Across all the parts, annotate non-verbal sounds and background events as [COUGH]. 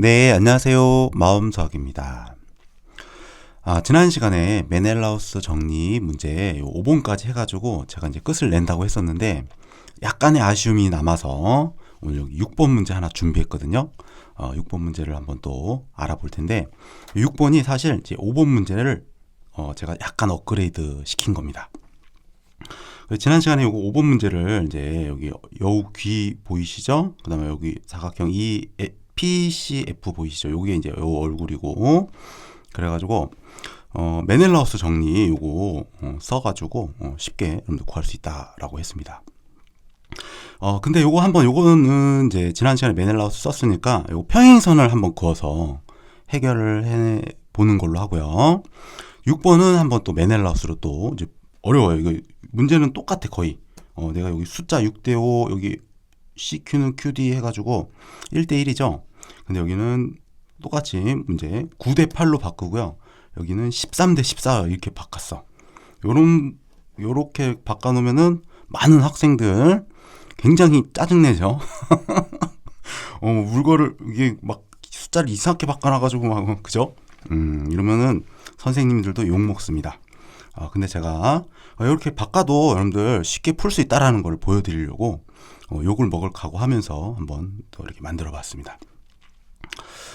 네, 안녕하세요. 마음수학입니다. 아, 지난 시간에 메넬라우스 정리 문제 5번까지 해가지고 제가 이제 끝을 낸다고 했었는데 약간의 아쉬움이 남아서 오늘 여기 6번 문제 하나 준비했거든요. 어, 6번 문제를 한번 또 알아볼 텐데 6번이 사실 이제 5번 문제를 어, 제가 약간 업그레이드 시킨 겁니다. 그 지난 시간에 요거 5번 문제를 이제 여기 여우 귀 보이시죠? 그 다음에 여기 사각형 이 PCF 보이시죠? 요게 이제 요 얼굴이고 그래가지고 어, 메넬라우스 정리 요거 어, 써가지고 어, 쉽게 여러분들 구할 수 있다라고 했습니다. 어 근데 요거 한번 요거는 이제 지난 시간에 메넬라우스 썼으니까 요 평행선을 한번 그어서 해결을 해 보는 걸로 하고요. 6번은 한번 또 메넬라우스로 또 이제 어려워요. 이거 문제는 똑같아 거의. 어 내가 여기 숫자 6대 5 여기 CQ는 QD 해가지고 1대 1이죠. 근데 여기는 똑같이 문제 9대 8로 바꾸고요. 여기는 13대 14 이렇게 바꿨어. 요런 요렇게 바꿔 놓으면은 많은 학생들 굉장히 짜증내죠. [LAUGHS] 어, 물거를 이게 막 숫자를 이상하게 바꿔 놔 가지고 막 그죠? 음, 이러면은 선생님들도 욕 먹습니다. 아, 근데 제가 이렇게 바꿔도 여러분들 쉽게 풀 수 있다라는 걸 보여드리려고 어, 욕을 먹을 각오하면서 한번 또 이렇게 만들어 봤습니다.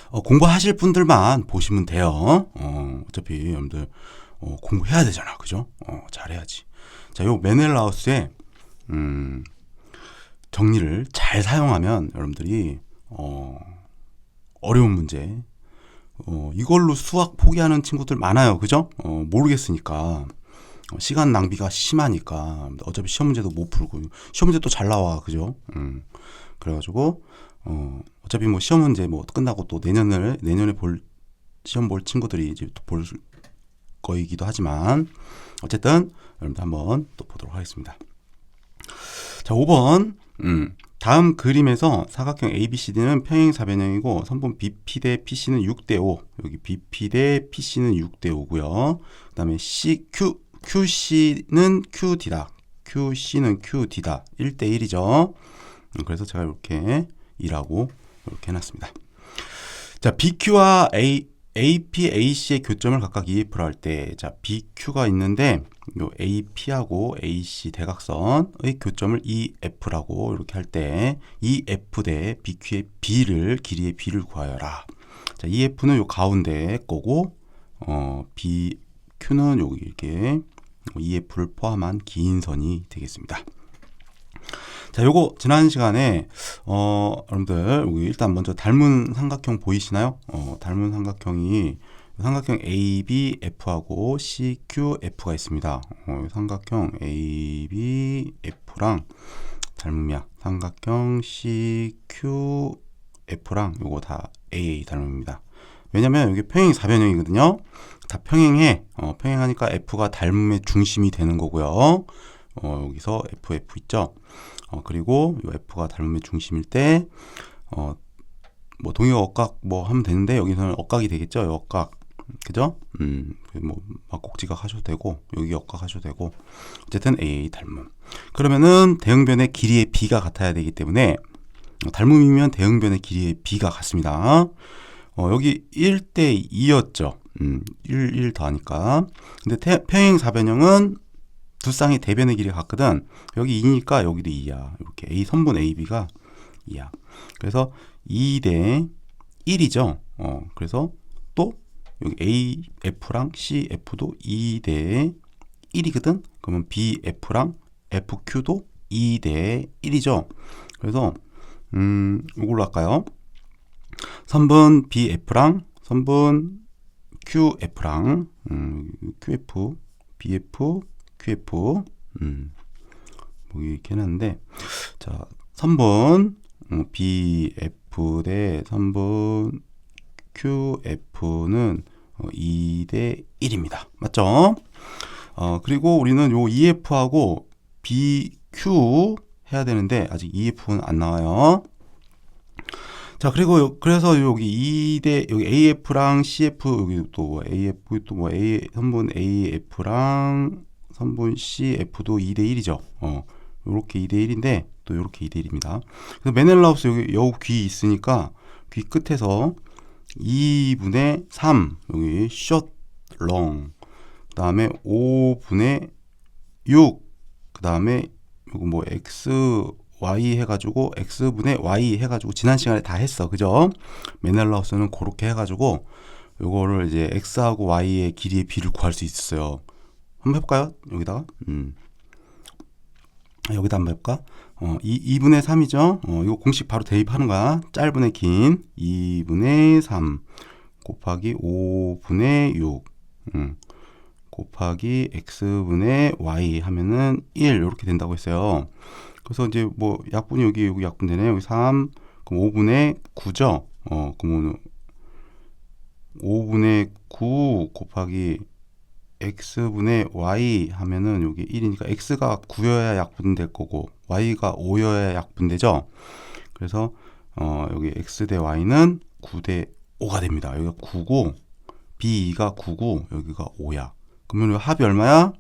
어, 공부하실 분들만 보시면 돼요. 어, 어차피 여러분들 어, 공부해야 되잖아, 그죠? 어, 잘해야지. 자, 요 메넬라우스의 음, 정리를 잘 사용하면 여러분들이 어, 어려운 문제 어, 이걸로 수학 포기하는 친구들 많아요, 그죠? 어, 모르겠으니까 어, 시간 낭비가 심하니까 어차피 시험 문제도 못 풀고 시험 문제 또 잘 나와, 그죠? 음, 그래가지고 어, 어차피 뭐 시험 문제 뭐 끝나고 또 내년을 내년에 볼 시험 볼 친구들이 이제 또 볼 거이기도 하지만 어쨌든 여러분들 한번 또 보도록 하겠습니다. 자, 5번. 음. 다음 그림에서 사각형 ABCD는 평행 사변형이고 선분 BP 대 PC는 6대 5. 여기 BP 대 PC는 6대 5고요. 그다음에 CQ QC는 QD다. QC는 QD다. 1대 1이죠. 그래서 제가 이렇게 2라고 이렇게 해놨습니다. 자, BQ와 A, AP, AC의 교점을 각각 EF로 할 때, 자, BQ가 있는데, 요 AP하고 AC 대각선의 교점을 EF라고 이렇게 할 때, EF 대 BQ의 B를, 길이의 B를 구하여라. 자, EF는 요 가운데 거고, 어, BQ는 여기 이렇게 EF를 포함한 긴 선이 되겠습니다. 자, 요거 지난 시간에 어, 여러분들 여기 일단 먼저 닮은 삼각형 보이시나요? 어, 닮은 삼각형이 삼각형 ABF하고 CQF가 있습니다. 어, 삼각형 ABF랑 닮음이야. 삼각형 CQF랑 요거 다 AA 닮음입니다. 왜냐면 여기 평행 사변형이거든요. 다 평행해. 어, 평행하니까 F가 닮음의 중심이 되는 거고요. 어, 여기서 FF 있죠. 어, 그리고 요 F가 닮음의 중심일 때, 어, 뭐 동의 억각 뭐 하면 되는데 여기서는 억각이 되겠죠. 억각. 그죠? 음, 뭐 막곡지각 하셔도 되고 여기 억각 하셔도 되고 어쨌든 AA 닮음. 그러면은 대응변의 길이의 B가 같아야 되기 때문에 닮음이면 대응변의 길이의 B가 같습니다. 어, 여기 1대 2였죠. 음, 1, 1 더하니까. 근데 태, 평행 사변형은 두 쌍의 대변의 길이가 같거든. 여기 2니까 여기도 2야. 이렇게 A 선분 AB가 2야. 그래서 2 대 1이죠. 어, 그래서 또 여기 AF랑 CF도 2 대 1이거든. 그러면 BF랑 FQ도 2 대 1이죠. 그래서 음, 이걸로 할까요? 선분 BF랑 선분 QF랑 음, QF, BF, QF 음, 뭐 이렇게 해놨는데 자 선분 어, BF 대 선분 QF는 어, 2대 1입니다. 맞죠? 어, 그리고 우리는 요 EF하고 BQ 해야 되는데 아직 EF는 안 나와요. 자, 그리고 요, 그래서 여기 2대 여기 AF랑 CF 여기 또 AF 또 뭐 A 선분 AF랑 선분 CF도 2대 1이죠. 어. 요렇게 2대 1인데 또 요렇게 2대 1입니다. 그래서 메넬라우스 여기 여우 귀 있으니까 귀 끝에서 2분의 3 여기 short long 그다음에 5분의 6 그다음에 이거 뭐 x y 해가지고 x분의 y 해가지고 지난 시간에 다 했어 그죠 메넬라우스는 그렇게 해가지고 요거를 이제 x하고 y의 길이의 비를 구할 수 있어요 한번 해볼까요 여기다가 음. 아, 여기다 한번 해볼까 어, 2, 2분의 3이죠 어, 이거 공식 바로 대입하는 거야 짧은의 긴 2분의 3 곱하기 5분의 6 음. 곱하기 x분의 y 하면은 1 이렇게 된다고 했어요. 그래서 이제 뭐 약분이 여기 여기 약분 되네. 여기 3 그럼 5분의 9죠. 어, 그러면 5분의 9 곱하기 x분의 y 하면은 여기 1이니까 x가 9여야 약분될 거고 y가 5여야 약분되죠. 그래서 어, 여기 x 대 y는 9 대 5가 됩니다. 여기가 9고 b2가 9고 여기가 5야. 그러면 합이 얼마야?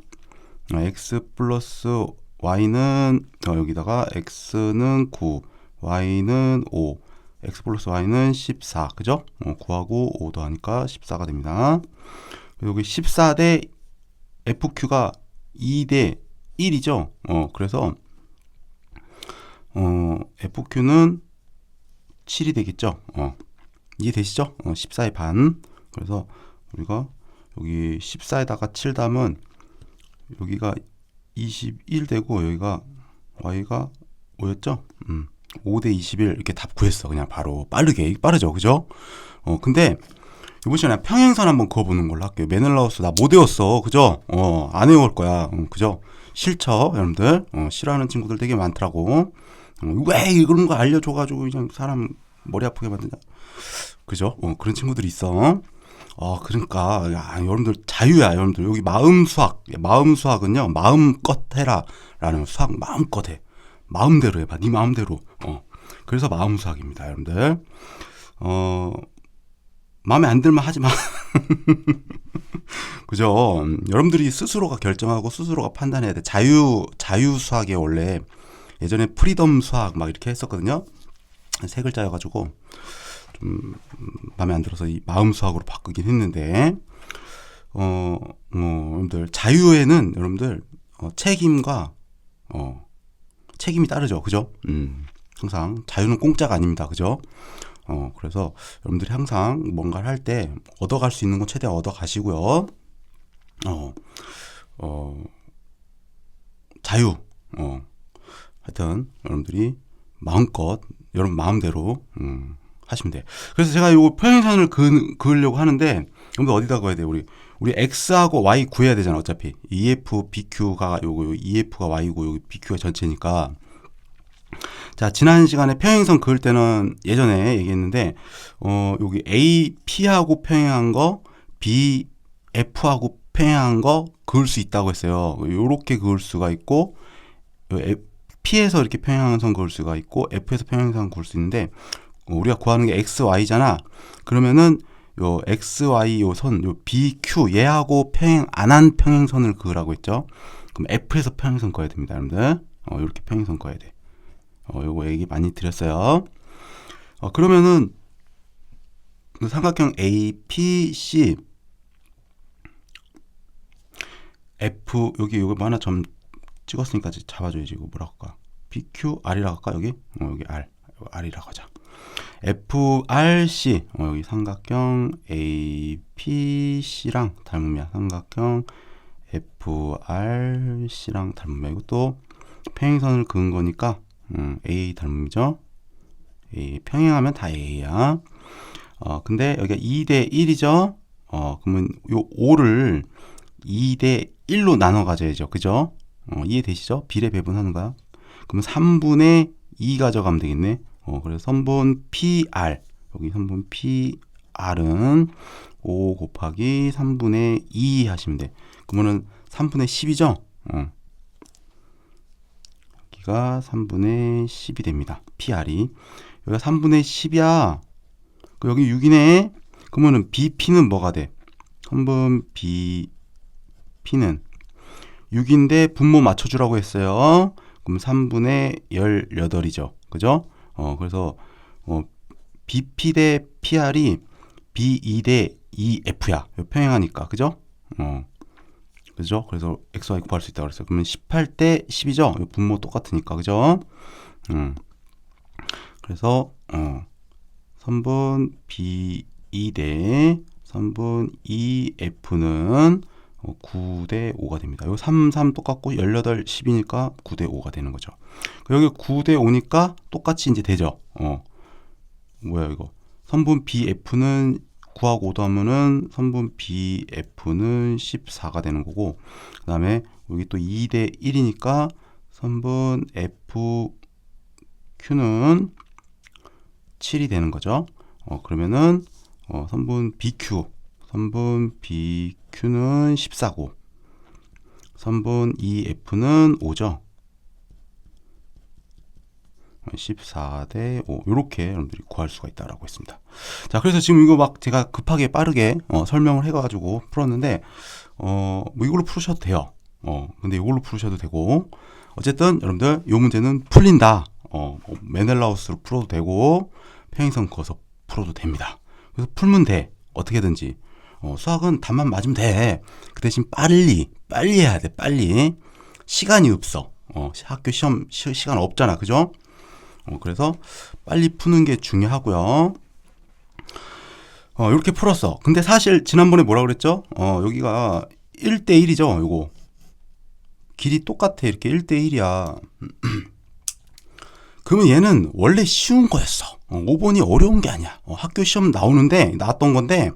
어, x 플러스 y는 어, 여기다가 x는 9, y는 5, x 플러스 y는 14, 그죠? 어, 9하고 5 더하니까 14가 됩니다. 여기 14대 fq가 2대 1이죠. 어, 그래서 어, fq는 7이 되겠죠. 어, 이해되시죠? 어, 14의 반. 그래서 우리가 여기 14에다가 7 담은 여기가 21 되고 여기가 y가 5였죠? 음. 5대 21 이렇게 답 구했어. 그냥 바로 빠르게 빠르죠. 그죠? 어 근데 이번 시간에 평행선 한번 그어보는 걸로 할게요. 메넬라우스 나 못 외웠어. 그죠? 어, 안 외울 거야. 음, 그죠? 싫죠, 여러분들? 어, 싫어하는 친구들 되게 많더라고. 어, 왜 이런 거 알려줘가지고 그냥 사람 머리 아프게 만드냐. 그죠? 어, 그런 친구들이 있어. 어, 그러니까, 야, 여러분들 자유야, 여러분들. 여기 마음 수학. 마음 수학은요, 마음껏 해라. 라는 수학 마음껏 해. 마음대로 해봐. 네 마음대로. 어. 그래서 마음 수학입니다, 여러분들. 어, 마음에 안 들면 하지 마. [LAUGHS] 그죠? 음, 여러분들이 스스로가 결정하고 스스로가 판단해야 돼. 자유, 자유 수학에 원래 예전에 프리덤 수학 막 이렇게 했었거든요. 세 글자여가지고 좀 마음에 안 들어서 이 마음 수학으로 바꾸긴 했는데, 어, 뭐, 여러분들, 자유에는 여러분들, 어, 책임과, 어, 책임이 따르죠. 그죠? 음, 항상 자유는 공짜가 아닙니다. 그죠? 어, 그래서 여러분들이 항상 뭔가를 할 때 얻어갈 수 있는 건 최대한 얻어가시고요. 어, 어, 자유, 어, 하여튼 여러분들이 마음껏 여러분 마음대로 음, 하시면 돼요. 그래서 제가 요 평행선을 그, 그으려고 하는데 여러분들 어디다 그어야 돼요? 우리 우리 x하고 y 구해야 되잖아. 어차피 EF, BQ가 요거 EF가 y고 여기 BQ가 전체니까 자, 지난 시간에 평행선 그을 때는 예전에 얘기했는데, 어, 여기 A, P하고 평행한 거, B, F하고 평행한 거 그을 수 있다고 했어요. 요렇게 그을 수가 있고, P에서 이렇게 평행한 선 그을 수가 있고, F에서 평행선 그을 수 있는데, 어, 우리가 구하는 게 X, Y잖아. 그러면은, 요 X, Y 요 선, 요 B, Q 얘하고 평행 안 한 평행선을 그으라고 했죠. 그럼 F에서 평행선 그어야 됩니다, 여러분들. 어, 이렇게 평행선 그어야 돼. 어, 요거 얘기 많이 드렸어요. 어, 그러면은 그 삼각형 APC F 여기 요거 뭐 하나 점 찍었으니까 잡아줘야지 이거 뭐라고 할까? PQR이라고 할까 여기? 어, 여기 R R이라고 하자. FRC 어, 여기 삼각형 APC랑 닮으면 삼각형 FRC랑 닮으면 이것도 평행선을 그은 거니까 음, A 닮음이죠. A 평행하면 다 A야. 어, 근데 여기가 2대 1이죠. 어, 그러면 요 5를 2대 1로 나눠 가져야죠. 그죠? 어, 이해되시죠? 비례 배분하는 거야. 그러면 3분의 2 가져가면 되겠네. 어, 그래서 선분 PR. 여기 선분 PR은 5 곱하기 3분의 2 하시면 돼. 그러면은 3분의 10이죠? 어. 여기가 3분의 10이 됩니다. PR이. 여기가 3분의 10이야. 그 여기 6이네. 그러면은 BP는 뭐가 돼? 한번 BP는 6인데 분모 맞춰주라고 했어요. 그럼 3분의 18이죠. 그죠? 어, 그래서, 어, BP 대 PR이 B2 대 2F야. 평행하니까. 그죠? 어. 그죠? 그래서 XY 구할 수 있다고 그랬어요. 그러면 18대 10이죠? 분모 똑같으니까. 그죠? 음. 그래서, 어, 선분 B2 대 선분 EF는 9대 5가 됩니다. 요 3, 3 똑같고 18, 10이니까 9대 5가 되는 거죠. 여기 9대 5니까 똑같이 이제 되죠. 어. 뭐야 이거. 선분 BF는 9하고 5 더하면은 선분 BF는 14가 되는 거고 그 다음에 여기 또 2대 1이니까 선분 FQ는 7이 되는 거죠. 어, 그러면은 어, 선분 BQ 선분 BQ는 14고 선분 EF는 5죠. 14대 5 이렇게 여러분들이 구할 수가 있다라고 했습니다. 자 그래서 지금 이거 막 제가 급하게 빠르게 어, 설명을 해가지고 풀었는데 어 뭐 이걸로 풀으셔도 돼요. 어 근데 이걸로 풀으셔도 되고 어쨌든 여러분들 이 문제는 풀린다. 어뭐 메넬라우스로 풀어도 되고 평행선 그어서 풀어도 됩니다. 그래서 풀면 돼 어떻게든지 어, 수학은 답만 맞으면 돼. 그 대신 빨리 빨리 해야 돼 빨리 시간이 없어. 어, 학교 시험 시, 시간 없잖아 그죠? 어, 그래서 빨리 푸는 게 중요하고요. 어, 이렇게 풀었어. 근데 사실 지난번에 뭐라 그랬죠? 어, 여기가 1대1이죠, 요거. 길이 똑같아. 이렇게 1대1이야. [CLEARS THROAT] 그러면 얘는 원래 쉬운 거였어. 어, 5번이 어려운 게 아니야. 어, 학교 시험 나오는데, 나왔던 건데,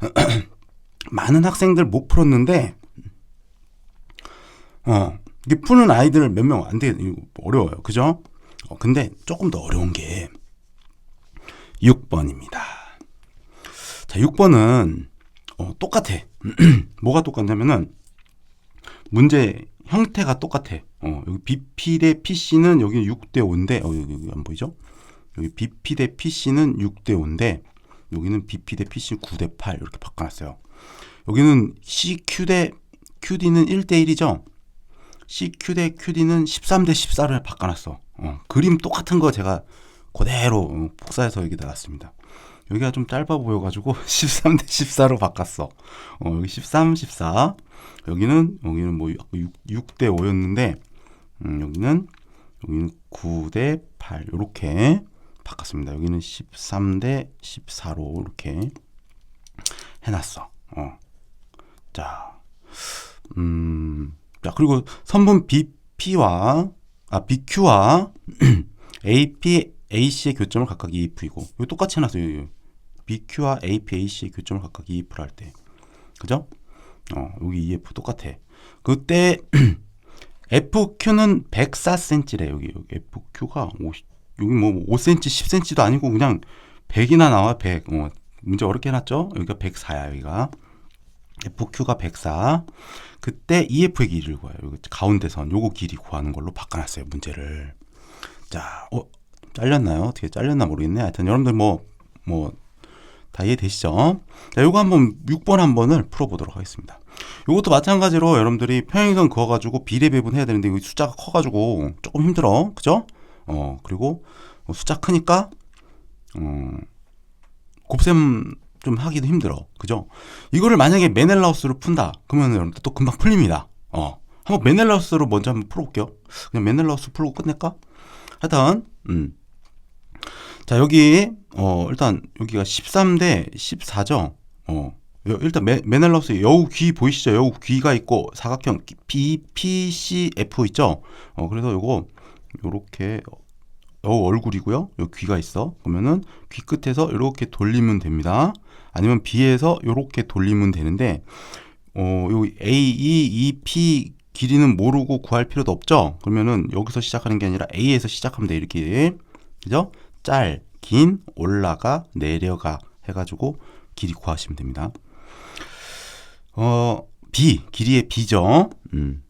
[CLEARS THROAT] 많은 학생들 못 풀었는데, 어, 이게 푸는 아이들 몇 명 안 돼, 어려워요. 그죠? 어, 근데 조금 더 어려운 게 6번입니다. 자, 6번은 어, 똑같아. [CLEARS THROAT] 뭐가 똑같냐면은 문제 형태가 똑같아. 어, 여기 BP 대 PC는 여기 6대 5인데 어, 여기, 여기 안 보이죠? 여기 BP 대 PC는 6대 5인데 여기는 BP 대 PC 9대 8 이렇게 바꿔놨어요. 여기는 CQ 대 QD는 1대 1이죠. CQ 대 QD는 13대 14를 바꿔놨어. 어, 그림 똑같은 거 제가 그대로 어, 복사해서 여기다 놨습니다. 여기가 좀 짧아 보여가지고 [LAUGHS] 13 대 14로 바꿨어. 어, 여기 13, 14. 여기는 여기는 뭐 6, 6대 5였는데 음, 여기는 여기는 9 대 8 이렇게 바꿨습니다. 여기는 13 대 14로 이렇게 해놨어. 어. 자, 음, 자 그리고 선분 BP와 아, BQ와 AP, AC의 교점을 각각 EF이고 이거 똑같이 해놨어요. BQ와 AP, AC의 교점을 각각 EF를 할 때. 그죠? 어, 여기 EF 똑같아. 그때 [CLEARS THROAT] FQ는 104cm래 여기, 여기 FQ가 50, 여기 뭐 5cm, 10cm도 아니고 그냥 100이나 나와 100. 어, 문제 어렵게 해놨죠? 여기가 104야 여기가. FQ가 104. 그때 EF의 길이를 구해요. 가운데 선 요거 길이 구하는 걸로 바꿔놨어요. 문제를. 자, 어, 잘렸나요? 어떻게 잘렸나 모르겠네. 하여튼 여러분들 뭐, 뭐, 다 이해되시죠? 자, 요거 한번 6번 한 번을 풀어보도록 하겠습니다. 요것도 마찬가지로 여러분들이 평행선 그어가지고 비례 배분 해야 되는데 이 숫자가 커가지고 조금 힘들어. 그죠? 어, 그리고 숫자 크니까, 어, 곱셈 좀 하기도 힘들어. 그죠? 이거를 만약에 메넬라우스로 푼다. 그러면 여러분들 또 금방 풀립니다. 어. 한번 메넬라우스로 먼저 한번 풀어볼게요. 그냥 메넬라우스 풀고 끝낼까? 하여튼, 음. 자, 여기, 어, 일단, 여기가 13대 14죠? 어. 일단 메, 메넬라우스 여우 귀 보이시죠? 여우 귀가 있고 사각형 BPCF 있죠? 어, 그래서 요거 요렇게 여우 얼굴이고요. 요 귀가 있어. 그러면은 귀 끝에서 이렇게 돌리면 됩니다. 아니면 B에서 이렇게 돌리면 되는데 어, 요 A, E, E, P 길이는 모르고 구할 필요도 없죠. 그러면은 여기서 시작하는 게 아니라 A에서 시작하면 돼 이렇게 그죠? 짤, 긴, 올라가, 내려가 해가지고 길이 구하시면 됩니다. 어, B 길이의 B죠. 음.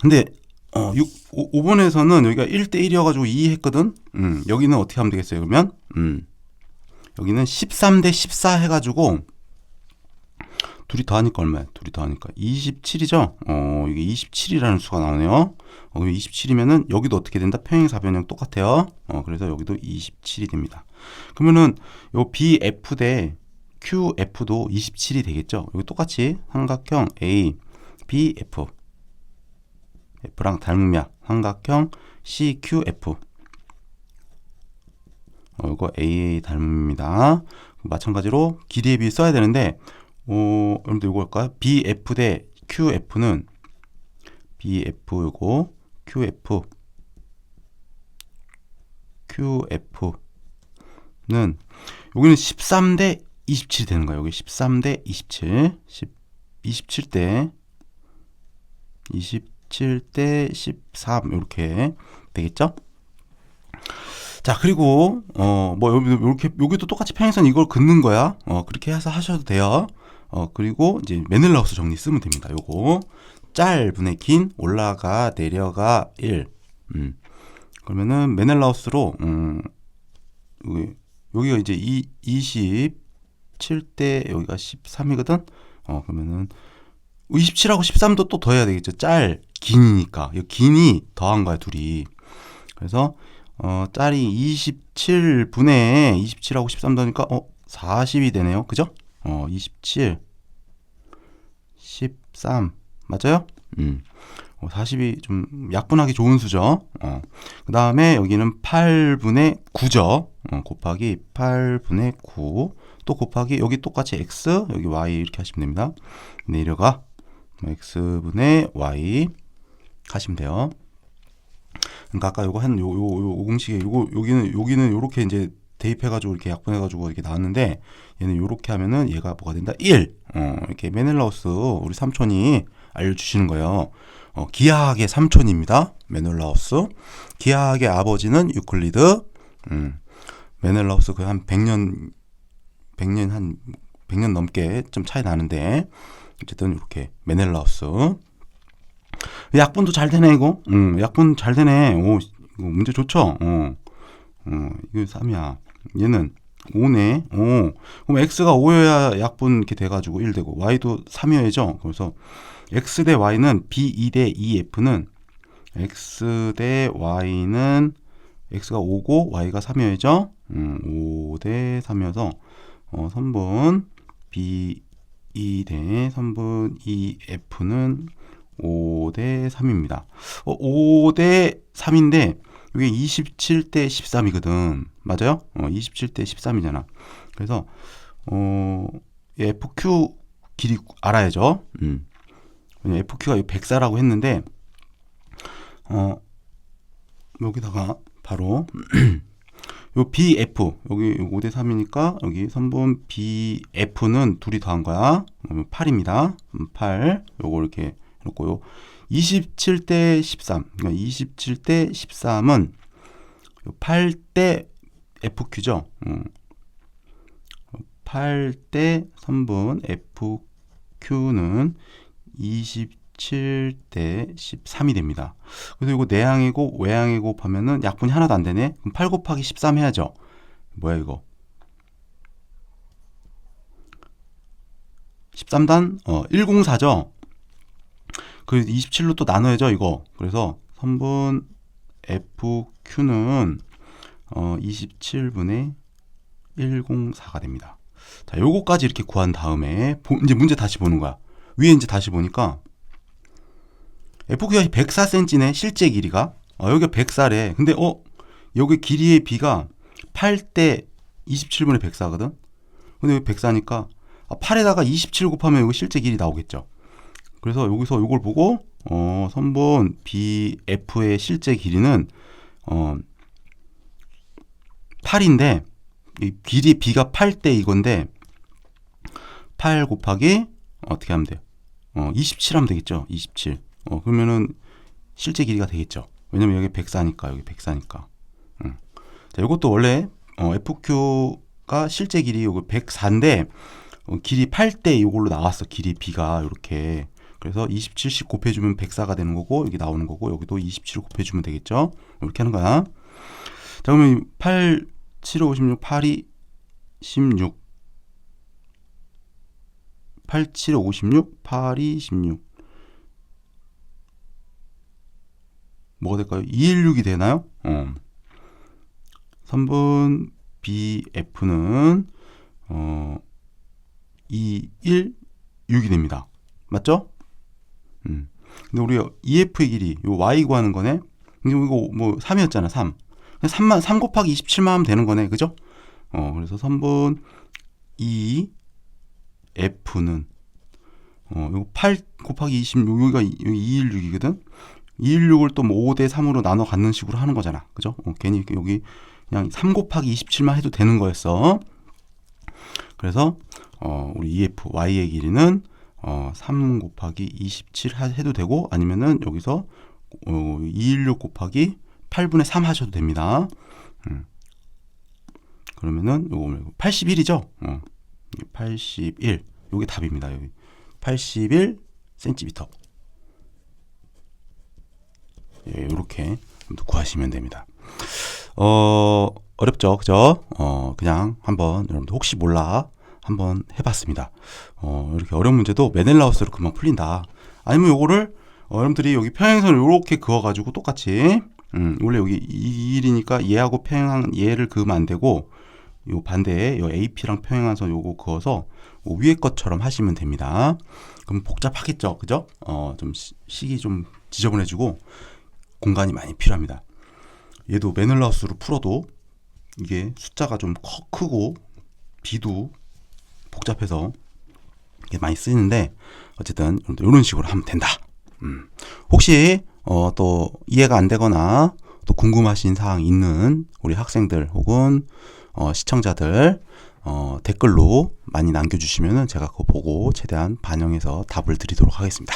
근데 어, 6, 5, 번에서는 여기가 1대1이어가지고 2 했거든? 음, 여기는 어떻게 하면 되겠어요, 그러면? 음, 여기는 13대 14 해가지고 둘이 더하니까 얼마야? 둘이 더하니까 27이죠? 어, 이게 27이라는 수가 나오네요. 어, 27이면은 여기도 어떻게 된다? 평행사변형 똑같아요. 어, 그래서 여기도 27이 됩니다. 그러면은 요 BF 대 QF도 27이 되겠죠. 여기 똑같이 삼각형 A, BF F랑 닮음약 삼각형 CQF 어, 이거 AA 닮음입니다. 마찬가지로 길이에 비해 써야 되는데 어, 여러분들 이거 할까요? BF 대 QF는 BF 이거 QF QF는 여기는 13 대 27이 되는 거예요. 여기 13 대 27, 10, 27 대 27 대 13 이렇게 되겠죠? 자 그리고 어 뭐 여기 이렇게 여기도 똑같이 평행선 이걸 긋는 거야. 어 그렇게 해서 하셔도 돼요. 어 그리고 이제 메넬라우스 정리 쓰면 됩니다. 요거 짧은의 긴 올라가 내려가 1. 음. 그러면은 메넬라우스로 음 여기, 여기가 이제 이 27대 여기가 13이거든. 어 그러면은 27하고 13도 또 더해야 되겠죠. 짤 긴이니까. 이 긴이 더한 거야, 둘이. 그래서 어 짤이 27분에 27하고 13 더니까 어 40이 되네요. 그죠? 어 27 13 맞아요? 음. 어, 40이 좀 약분하기 좋은 수죠. 어. 그 다음에 여기는 8분의 9죠. 어, 곱하기 8분의 9. 또 곱하기 여기 똑같이 x, 여기 y 이렇게 하시면 됩니다. 내려가 x분의 y 하시면 돼요. 그러니까 아까 요거 한 요 요 요 공식에 요거 여기는 여기는 요렇게 이제 대입해가지고 이렇게 약분해가지고 이렇게 나왔는데 얘는 요렇게 하면은 얘가 뭐가 된다? 1. 어, 이렇게 메넬라우스 우리 삼촌이 알려주시는 거예요. 어, 기하학의 삼촌입니다. 메넬라우스. 기하학의 아버지는 유클리드. 음, 메넬라우스 그 한 100년 100년 한 100년 넘게 좀 차이 나는데 어쨌든 이렇게 메넬라우스. 약분도 잘 되네 이거. 음, 약분 잘 되네. 오, 이거 문제 좋죠. 어, 어, 이거 3이야. 얘는 5네. 오, 그럼 x가 5여야 약분 이렇게 돼가지고 1 되고 y도 3이어야죠. 그래서 x 대 y는 b2 대 2f는 x 대 y는 x가 5고 y가 3이어야죠. 음, 5 대 3이어서 어, 선분 b2 대 선분 2f는 5 대 3입니다. 어, 5 대 3인데 이게 27대 13이거든. 맞아요? 어, 27대 13이잖아. 그래서 어, FQ 길이 알아야죠. 음. FQ가 104라고 했는데 어, 여기다가 바로 [CLEARS THROAT] 요 BF 여기 5 대 3이니까 여기 선분 BF는 둘이 더한 거야. 8입니다. 8 요거 이렇게 놓고요. 27대 13. 그러니까 27대 13은 8대 FQ죠. 음. 8대 선분 FQ는 27대 13이 됩니다. 그래서 이거 내항이고 외항이 곱하면은 약분이 하나도 안 되네. 그럼 8 곱하기 13 해야죠. 뭐야 이거? 13단 어 104죠. 그 27로 또 나눠야죠, 이거. 그래서 선분 FQ는 어 27분의 104가 됩니다. 자, 요거까지 이렇게 구한 다음에 이제 문제 다시 보는 거야. 위에 이제 다시 보니까 FQ가 104cm네, 실제 길이가. 어, 여기가 104래. 근데 어 여기 길이의 비가 8대 27분의 104거든. 근데 여기 104니까 아, 8에다가 27 곱하면 이거 실제 길이 나오겠죠. 그래서 여기서 이걸 보고 어, 선분 BF의 실제 길이는 어, 8인데 이 길이 B가 8대 이건데 8 곱하기 어떻게 하면 돼요? 어, 27 하면 되겠죠. 27. 어, 그러면은 실제 길이가 되겠죠. 왜냐면 여기 104니까 여기 104니까. 음. 자, 이것도 원래 어, FQ가 실제 길이 요거 104인데 어, 길이 8대 이걸로 나왔어. 길이 B가 이렇게. 그래서 27씩 곱해주면 104가 되는 거고 여기 나오는 거고 여기도 27을 곱해주면 되겠죠. 이렇게 하는 거야. 자 그러면 8, 7, 5, 16, 8이 16 8, 7, 56, 8이 16 뭐가 될까요? 216이 되나요? 어. 3번 BF는 어 2, 1, 6이 됩니다. 맞죠? 음. 근데 우리 EF의 길이 요 y 구하는 거네. 근데 이거 뭐 3이었잖아. 3. 3만 3 곱하기 27만 하면 되는 거네. 그죠? 어, 그래서 3분 2 F는 어, 요거 8 곱하기 20 여기가 216이거든. 216을 또 뭐 5대 3으로 나눠 갖는 식으로 하는 거잖아. 그죠? 어, 괜히 여기 그냥 3 곱하기 27만 해도 되는 거였어. 그래서 어, 우리 EF Y의 길이는 어, 3 곱하기 27 하- 해도 되고 아니면은 여기서 어, 216 곱하기 8분의 3 하셔도 됩니다. 음. 그러면은 요거 81이죠? 어. 81. 요게 답입니다. 여기 81 센티미터. 예, 요렇게 구하시면 됩니다. 어, 어렵죠. 그죠? 어, 그냥 한번 여러분들 혹시 몰라 한번 해봤습니다. 어, 이렇게 어려운 문제도 메넬라우스로 금방 풀린다. 아니면 요거를 어, 여러분들이 여기 평행선을 요렇게 그어가지고 똑같이 음, 원래 여기 2일이니까 얘하고 평행한 얘를 그으면 안 되고 요 반대에 요 AP랑 평행한 선 요거 그어서 요 위에 것처럼 하시면 됩니다. 그럼 복잡하겠죠, 그죠? 어, 좀 시- 식이 좀 지저분해지고 공간이 많이 필요합니다. 얘도 메넬라우스로 풀어도 이게 숫자가 좀 커, 크고 비도 복잡해서 많이 쓰이는데 어쨌든 이런 식으로 하면 된다. 음. 혹시 어, 또 이해가 안 되거나 또 궁금하신 사항 있는 우리 학생들 혹은 어, 시청자들 어, 댓글로 많이 남겨주시면은 제가 그거 보고 최대한 반영해서 답을 드리도록 하겠습니다.